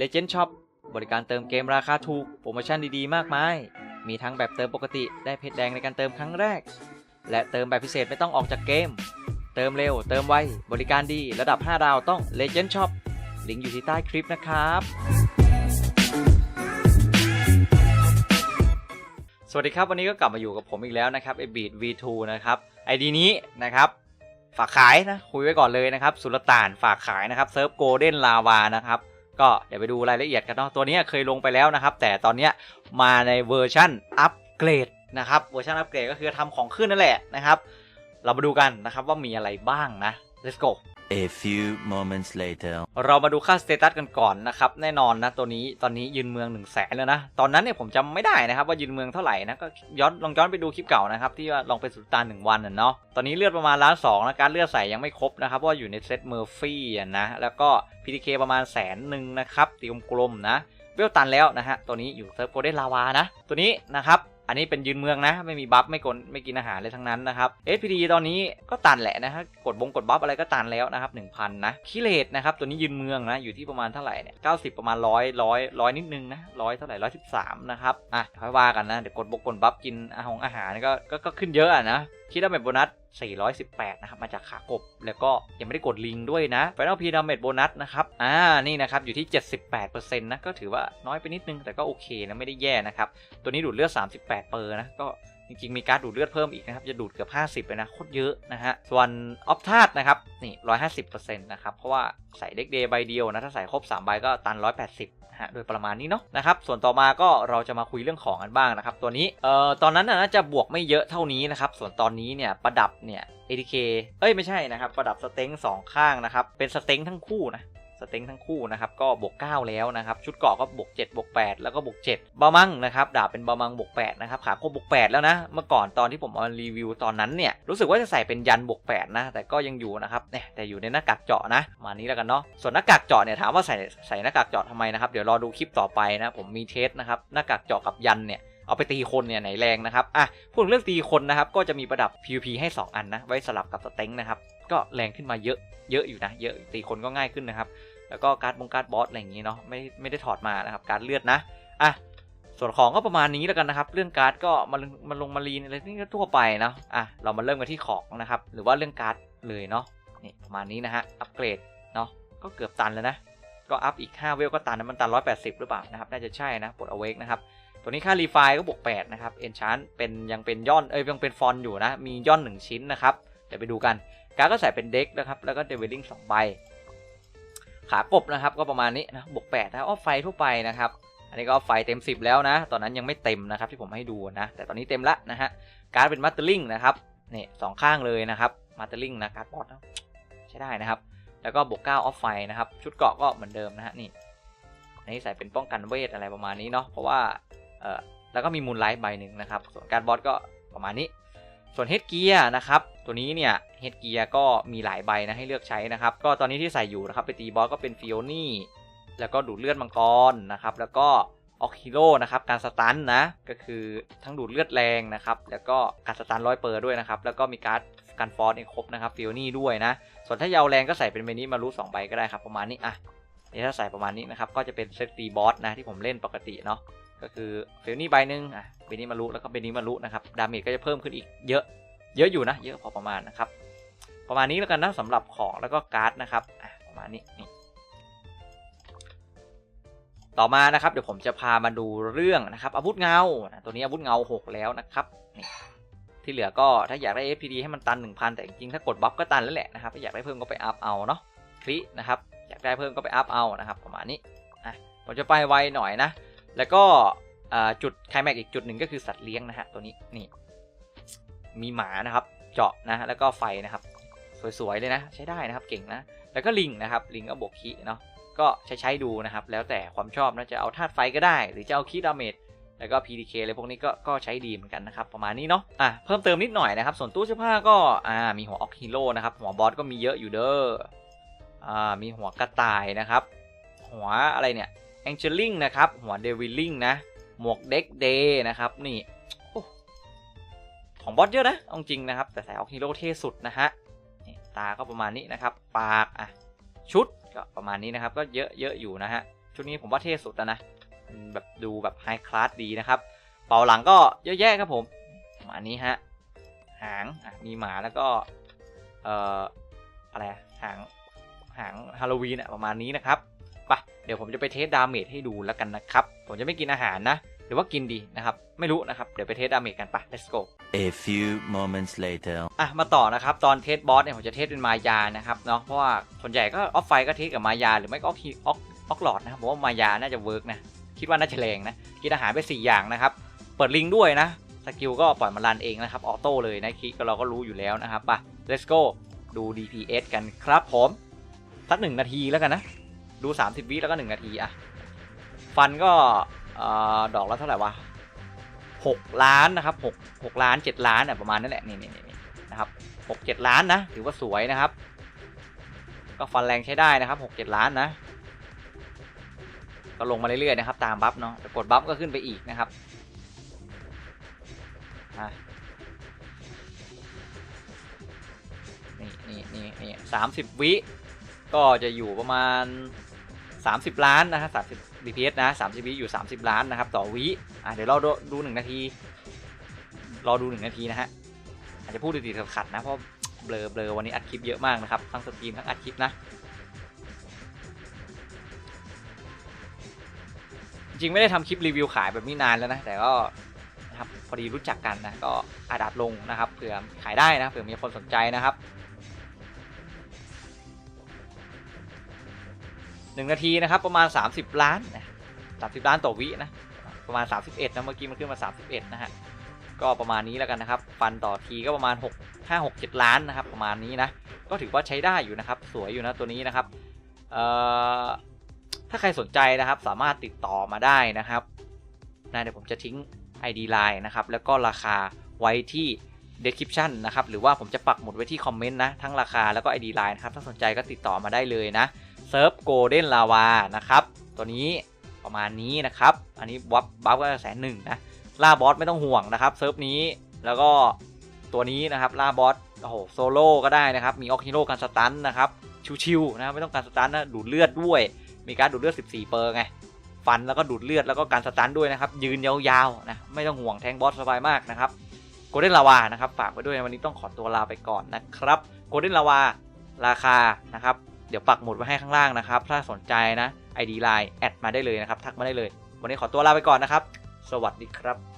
Legend Shop บริการเติมเกมราคาถูก โปรโมชั่นดีๆ มากมาย มีทั้งแบบเติมปกติได้เพชรแดงในการเติมครั้งแรก และเติมแบบพิเศษไม่ต้องออกจากเกม เติมเร็ว เติมไว บริการดี ระดับ 5 ดาวต้อง Legend Shop ลิงก์อยู่ที่ใต้คลิปนะครับ สวัสดีครับ วันนี้ก็กลับมาอยู่กับผมอีกแล้วนะครับไอบีด V2 นะครับไอดีนี้นะครับฝากขายนะคุยไว้ก่อนเลยนะครับสุลต่านฝากขายนะครับเซิร์ฟโกลเด้นลาวานะครับ ก็เดี๋ยวไปดูรายละเอียดกันเนาะตัวนี้เคยลงไปแล้วนะครับ แต่ตอนนี้มาในเวอร์ชั่นอัปเกรดนะครับเวอร์ชันอัปเกรดก็คือทำของขึ้นนั่นแหละนะครับ เรามาดูกันนะครับว่ามีอะไรบ้างนะ let's go A few moments later. เรามาดูค่าสเตตัสกันก่อนนะครับ แน่นอนนะตัวนี้ตอนนี้ยืนเมือง1นึ่งแสนแล้วนะ ตอนนั้นเนี่ยผมจำไม่ได้นะครับ ว่ายืนเมืองเท่าไหร่นะก็ย้อนลองย้อนไปดูคลิปเก่านะครับ ที่ว่าลองเป็นสุลต่านหนึ่งวันเนาะตอนนี้เลือดประมาณล้านสองนะการเลือดใส่ยังไม่ครบนะครับ เพราะว่าอยู่ในเซตเมอร์ฟี่นะแล้วก็ PTK ประมาณแสนหนึ่งนะครับตีกลมๆนะเวลตันแล้วนะฮะตัวนี้อยู่เซิร์ฟโกลเด้นลาวานะ ตัวนี้นะครับ อันนี้เป็นยืนเมืองนะ ไม่มีบัฟไม่กดไม่กินอาหารเลยทั้งนั้นนะครับ SPD ตอนนี้ก็ตันแหละนะฮะกดบงกดบัฟอะไรก็ตันแล้วนะครับ1,000นะคิเลตนะครับตัวนี้ยืนเมืองนะอยู่ที่ประมาณเท่าไหร่เนี่ย90ประมาณร้อยร้อยร้อยนิดนึงนะร้อยเท่าไหร่ร้อยสิบสามนะครับอะค่อยว่ากันนะเดี๋ยวกดบงกดบัฟกินอาหารอาหารก็ก็ขึ้นเยอะอะนะ คิดาแบบโบนัส 418 นะครับ มาจากขากบ แล้วก็ยังไม่ได้กดลิงด้วยนะ Final P Damage โบนัสนะครับ อ่า นี่นะครับ อยู่ที่ 78%นะ ก็ถือว่าน้อยไปนิดนึง แต่ก็โอเคนะ ไม่ได้แย่นะครับ ตัวนี้ดูดเลือด 38 เปอร์นะ ก็จริงๆ มีการดดูดเลือดเพิ่มอีกนะครับ จะดูดเกือบ 50 เลยนะ โคตรเยอะนะฮะ ส่วนออฟทาดนะครับ นี่ 150%นะครับ เพราะว่าใส่เด็กเดย์ใบเดียวนะ ถ้าใส่ครบ 3 ใบก็ตัน 180 นะฮะโดยประมาณนี้เนาะนะครับส่วนต่อมาก็เราจะมาคุยเรื่องของกันบ้างนะครับตัวนี้เอ่อตอนนั้นน่ะน่าจะบวกไม่เยอะเท่านี้นะครับส่วนตอนนี้เนี่ยประดับเนี่ย ATK เอ้ยไม่ใช่นะครับประดับสเต็งสองข้างนะครับเป็นสเต็งทั้งคู่นะ สเต็งทั้งคู่นะครับก็บวก 9 แล้วนะครับชุดเกาะก็บวก7บวก8แล้วก็บวก7บามังนะครับดาบเป็นบามังบวก8นะครับขาโคบวก8แล้วนะเมื่อก่อนตอนที่ผมเอารีวิวตอนนั้นเนี่ยรู้สึกว่าจะใส่เป็นยันบวก8นะแต่ก็ยังอยู่นะครับเนี่ยแต่อยู่ในหน้ากากเจาะนะมานี้แล้วกันเนาะส่วนหน้ากากเจาะเนี่ยถามว่าใส่ใส่หน้ากากเจาะทำไมนะครับเดี๋ยวรอดูคลิปต่อไปนะผมมีเทสนะครับหน้ากากเจาะกับยันเนี่ยเอาไปตีคนเนี่ยไหนแรงนะครับอะพูดถึงเรื่องตีคนนะครับก็จะมีประดับ PVP ให้ 2 อันนะไว้สลับกับสเต็งนะครับ ก็แรงขึ้นมาเยอะเยอะอยู่นะ เยอะตีคนก็ง่ายขึ้นนะครับ แล้วก็การ์ดบงการ์ดบอสอะไรอย่างงี้เนาะไม่ไม่ได้ถอดมานะครับ การเลือดนะอะส่วนของก็ประมาณนี้แล้วกันนะครับ เรื่องการ์ดก็มาลงมาลงมารีนอะไรนี่ก็ทั่วไปเนาะอะเรามาเริ่มกันที่ของนะครับ หรือว่าเรื่องการ์ดเลยเนาะนี่ประมาณนี้นะฮะอัปเกรดเนาะก็เกือบตันแล้วนะก็อัพอีก 5 เวลก็ตันนะมันตัน 180 หรือเปล่านะครับ น่าจะใช่นะปลดเอาเวกนะครับ ตัวนี้ค่ารีไฟก็บวก 8 นะครับ เอนชานเป็นยังเป็นย่อน เอ้ยยังเป็นฟอนอยู่นะ มีย่อน 1 ชิ้นนะครับ เดี๋ยวไปดูกัน การก็ใส่เป็นเด็กนะครับ แล้วก็เดวิลลิง2ใบ ขากบนะครับก็ประมาณนี้นะบวก8นะออฟไฟทั่วไปนะครับ อันนี้ก็ออฟไฟเต็ม 10 แล้วนะ ตอนนั้นยังไม่เต็มนะครับที่ผมให้ดูนะ แต่ตอนนี้เต็มละนะฮะ การเป็นมัตเตอร์ลิงนะครับนี่สองข้างเลยนะครับ มัตเตอร์ลิงนะการ์ดบอสนะใช้ได้นะครับ แล้วก็บวก9ออฟไฟนะครับ ชุดเกาะก็เหมือนเดิมนะฮะนี่อันนี้ใส่เป็นป้องกันเวทอะไรประมาณนี้เนาะ เพราะว่า เออแล้วก็มีมูลไลท์ใบหนึ่งนะครับ ส่วนการบอสก็ประมาณนี้ ส่วนเฮดเกียร์นะครับตัวนี้เนี่ยเฮดเกียร์ก็มีหลายใบนะให้เลือกใช้นะครับ ก็ตอนนี้ที่ใส่อยู่นะครับไปตีบอสก็เป็นฟิโอนี่แล้วก็ดูดเลือดมังกรนะครับแล้วก็ออกฮิโร่นะครับการสตันนะก็คือทั้งดูดเลือดแรงนะครับแล้วก็การสตันร้อยเปอร์ด้วยนะครับแล้วก็มีการการฟอสเองครบนะครับฟิโอนี่ด้วยนะส่วนถ้ายาวแรงก็ใส่เป็นเมนิมารุสองใบก็ได้ครับประมาณนี้อะนี่ถ้าใส่ประมาณนี้นะครับก็จะเป็นเซตตีบอสนะที่ผมเล่นปกติเนาะ ก็คือเฟลนี่ใบหนึ่งอะเบนิมารุแล้วก็เบนิมารุนะครับดาเมจก็จะเพิ่มขึ้นอีกเยอะ เยอะอยู่นะ เยอะพอประมาณนะครับ ประมาณนี้แล้วกันนะสำหรับของแล้วก็การ์ดนะครับอะประมาณนี้นี่ต่อมานะครับเดี๋ยวผมจะพามาดูเรื่องนะครับ อาวุธเงานะตัวนี้อาวุธเงา 6 แล้วนะครับนี่ที่เหลือก็ถ้าอยากได้ FPD ให้มันตัน 1,000 แต่จริงๆถ้ากดบัฟก็ตันแล้วแหละนะครับถ้าอยากได้เพิ่มก็ไปอัพเอาเนาะคลินะครับอยากได้เพิ่มก็ไปอัพเอานะครับประมาณนี้อะผมจะไปไวหน่อยนะ แล้วก็จุดไคลแม็กอีกจุดหนึ่งก็คือสัตว์เลี้ยงนะฮะตัวนี้นี่ มีหมานะครับ เจาะนะแล้วก็ไฟนะครับ สวยๆเลยนะ ใช้ได้นะครับเก่งนะ แล้วก็ลิงนะครับ ลิงก็บวกคีเนาะก็ใช้ใช้ดูนะครับ แล้วแต่ความชอบนะจะเอาธาตุไฟก็ได้ หรือจะเอาคีดาเมจแล้วก็ PDK อะไรพวกนี้ก็ก็ใช้ดีเหมือนกันนะครับ ประมาณนี้เนาะอะเพิ่มเติมนิดหน่อยนะครับ ส่วนตู้เสื้อผ้าก็อ่ามีหัวออกฮีโร่นะครับหัวบอสก็มีเยอะอยู่เด้ออ่ามีหัวกระต่ายนะครับ หัวอะไรเนี่ย แองเจลิงนะครับ หัวเดวิลลิงนะ หมวกเด็กเดย์นะครับ นี่ของบอสเยอะนะเอาจริงนะครับ แต่ใส่ออกฮีโร่เท่สุดนะฮะนี่ตาก็ประมาณนี้นะครับ ปากอะชุดก็ประมาณนี้นะครับ ก็เยอะเยอะอยู่นะฮะ ชุดนี้ผมว่าเท่สุดนะแบบดูแบบไฮคลาสดีนะครับ เป่าหลังก็เยอะแยะครับผมประมาณนี้ฮะ หางอะมีหมาแล้วก็ เอ่อ อะไร หาง หางฮาโลวีนอะประมาณนี้นะครับ เดี๋ยวผมจะไปเทสดาเมจให้ดูแล้วกันนะครับ ผมจะไม่กินอาหารนะ หรือว่ากินดีนะครับ ไม่รู้นะครับ เดี๋ยวไปเทสดาเมจกันไป let's go A few moments later. อะ มาต่อนะครับ ตอนเทสบอสเนี่ยผมจะเทสเป็นมายานะครับเนาะ เพราะว่าส่วนใหญ่ก็ออฟไฟก็เทสกับมายา หรือไม่ก็ออกฮีออกออกหลอดนะครับผมว่ามายาน่าจะเวิร์กนะ คิดว่าน่าจะแรงนะ กินอาหารไป 4 อย่างนะครับ เปิดลิงก์ด้วยนะ สกิลก็ปล่อยมารันเองนะครับ ออโต้เลยนะคิก็เราก็รู้อยู่แล้วนะครับไป let's go ดู DPS กันครับผม สักหนึ่งนาทีแล้วกันนะ ดู 30 วิแล้วก็ 1 นาทีอะฟันก็อดอกละเท่าไหร่วะ6ล้านนะครับ6 6ล้าน 7 ล้านอะประมาณนั่นแหละนี่นี่นนะครับ6 7 ล้านนะถือว่าสวยนะครับ ก็ฟันแรงใช้ได้นะครับ6 7ล้านนะ ก็ลงมาเรื่อยๆนะครับ ตามบัฟเนาะแต่กดบัฟก็ขึ้นไปอีกนะครับนี่นี่นี่นี่สามสิบวิก็จะอยู่ประมาณ 30 ล้านนะครับ30 DPS นะ30วิอยู่ 30 ล้านนะครับต่อวิอะเดี๋ยวเราดูดูหนึ่งนาที รอดูหนึ่งนาทีนะฮะอาจจะพูดติดๆขัดนะเพราะเบลอเบลอวันนี้อัดคลิปเยอะมากนะครับทั้งสตรีมทั้งอัดคลิปนะจริงไม่ได้ทำคลิปรีวิวขายแบบนี้นานแล้วนะแต่ก็นะครับพอดีรู้จักกันนะก็อาดัดลงนะครับเผื่อขายได้นะเผื่อมีคนสนใจนะครับ หนึ่งนาทีนะครับประมาณ 30 ล้านนะ30 ล้านต่อวินะประมาณ 31นะเมื่อกี้มันขึ้นมา 31 นะฮะก็ประมาณนี้แล้วกันนะครับฟันต่อทีก็ประมาณ 6 5 6 7 ล้านนะครับประมาณนี้นะก็ถือว่าใช้ได้อยู่นะครับ สวยอยู่นะตัวนี้นะครับเอ่อถ้าใครสนใจนะครับสามารถติดต่อมาได้นะครับนะเดี๋ยวผมจะทิ้ง ID Line นะครับแล้วก็ราคาไว้ที่ description นะครับหรือว่าผมจะปักหมุดไว้ที่คอมเมนต์นะทั้งราคาแล้วก็ ID Line นะครับถ้าสนใจก็ติดต่อมาได้เลยนะ ซิร์ฟโกลเด้นลาวานะครับ ตัวนี้ประมาณนี้นะครับ อันนี้วับบัฟก็แสนหนึ่งนะล่าบอสไม่ต้องห่วงนะครับเซิร์ฟนี้แล้วก็ตัวนี้นะครับล่าบอสโอ้โหโซโล่ก็ได้นะครับ มีออกฮิโร่การสตันนะครับชิวๆนะครับไม่ต้องการสตันนะดูดเลือดด้วย มีการดูดเลือด 14 เปอร์ไงฟันแล้วก็ดูดเลือดแล้วก็การสตันด้วยนะครับ ยืนยาวๆนะไม่ต้องห่วงแทงบอสสบายมากนะครับโกลเด้นลาวานะครับฝากไว้ด้วยวันนี้ต้องขอตัวลาไปก่อนนะครับโกลเด้นลาวาราคานะครับ ดี๋ยวปักหมุดไว้ให้ข้างล่างนะครับ ถ้าสนใจนะ ID Line แอดมาได้เลยนะครับ ทักมาได้เลย วันนี้ขอตัวลาไปก่อนนะครับ สวัสดีครับ